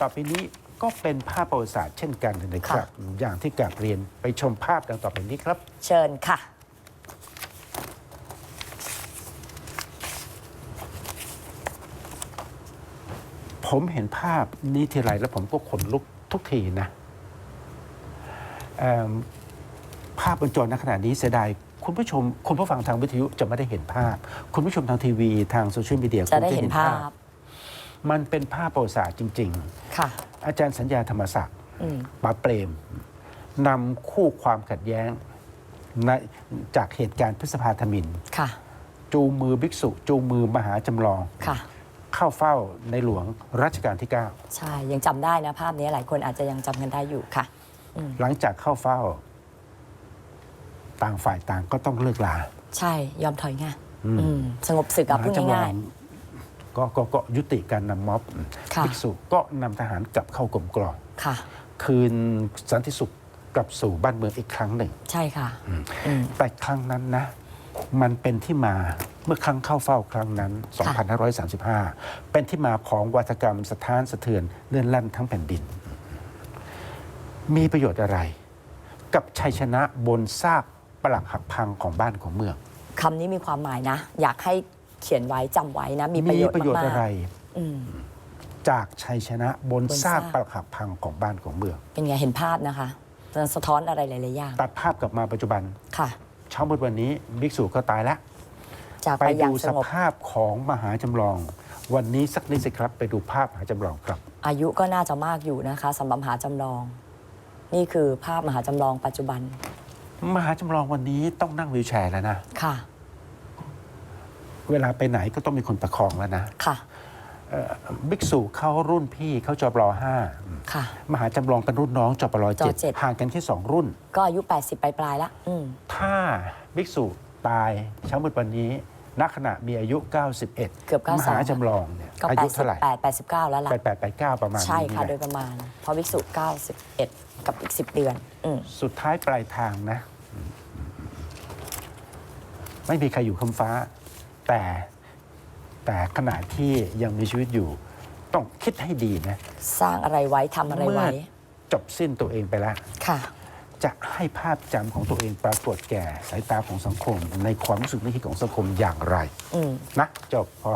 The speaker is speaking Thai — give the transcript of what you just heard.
ต่อไปนี้ก็เป็นภาพประวัติศาสตร์เช่นกันนะครับ อย่างที่กราบเรียนไปชมภาพดังต่อไปนี้ครับ เชิญค่ะ ผมเห็นภาพนี้ทีไรแล้วผมก็ขนลุกทุกทีนะเอิ่มภาพบนจอณขณะนี้เสียดายคุณผู้ชมคุณผู้ฟังทางวิทยุจะไม่ได้เห็นภาพ คุณผู้ชมทางทีวีทางโซเชียลมีเดียจะได้คงเห็นภาพ มันเป็นภาพประวัติศาสตร์จริง ค่ะ ๆ อาจารย์สัญญาธรรมศักดิ์อืมปาเปรมนำคู่ความขัดแย้งในจากเหตุการณ์พฤษภาธมินค่ะ จูงมือภิกษุจูงมือมหาจำลอง ค่ะ เข้าเฝ้าในหลวงรัชกาลที่9ใช่ ยังจำได้นะภาพนี้หลายคนอาจจะยังจำกันได้อยู่ค่ะหลังจากเข้าเฝ้า ต่างฝ่ายต่างก็ต้องเลิกลา ใช่ ยอมถอยไงอืม อืม สงบศึกมกับหาพูดจำลอง่ายง ก็ก็ก็ยุติการนำม็อบค่ะ ภิกษุก็นำทหารกลับเข้ากรมกรองๆค่ะ คืนสันติสุขกลับสู่บ้านเมืองอีกครั้งหนึ่ง ใช่ค่ะอืม แต่ครั้งนั้นนะ มันเป็นที่มาเมื่อครั้งเข้าเฝ้าครั้งนั้น2535 เป็นที่มาของวัฒกรรมสถานสะเทือนเลื่อนลั่นทั้งแผ่นดิน มีประโยชน์อะไร กับชัยชนะบนซากปลักหักพังของบ้านของเมือง คำนี้มีความหมายนะ อยากให้ เขียนไว้จำไว้นะ มีประโยชน์ประโยชน์มากอะไร ๆอืม จากชัยชนะบนบนซากซากปลักหักพังของบ้านของเมือง เป็นไงเห็นภาพนะคะมันสะท้อนอะไรหลายๆอย่างตัดภาพกลับมาปัจจุบัน ค่ะ เช้ามืดวันนี้บิ๊กสูก็ตายแล้ว จากไปไปอย่าดูงสสงบภาพของมหาจำลอง วันนี้สักนิดสิครับ ไปดูภาพมหาจำลองครับ อายุก็น่าจะมากอยู่นะคะสำหรับมหาจำลอง นี่คือภาพมหาจำลองปัจจุบันมหาจำลองวันนี้ต้องนั่งวีลแชร์แล้วนะ ค่ะ เวลาไปไหนก็ต้องมีคนประคองแล้วนะค่ะเอ่อบิ๊กสูเขารุ่นพี่เขาจบรห้าค่ะ มหาจำลองเป็นรุ่นน้องจบรจเจ็ดเจ็ด ห่างกันแค่สองรุ่น ก็อายุ 80 ปลายๆแล้วอืมถ้าบิ๊กสูตายเช้ามืดวันนี้ณขณะมีอายุ 91 เกือบ92มหาจำลองเนี่ยก็อายุเท่าไหร่88 89 แล้วล่ะ 88 89 ประมาณใช่นี้ค่ะแหโดละยประมาณ เพราะวิกษุ91 กับอีก 10 เดือน อืมสุดท้ายปลายทางนะ ไม่มีใครอยู่คำฟ้า แต่แต่ขณะที่ยังมีชีวิตอยู่ ต้องคิดให้ดีนะสร้างอะไรไว้ทำอะไรไว้ เมื่อจบสิ้นตัวเองไปแล้ว ค่ะ จะให้ภาพจำของตัวเองปรากฏแก่สายตาของสังคม ในความรู้สึกนึกคิดของสังคมอย่างไร อืม นะ จบพอ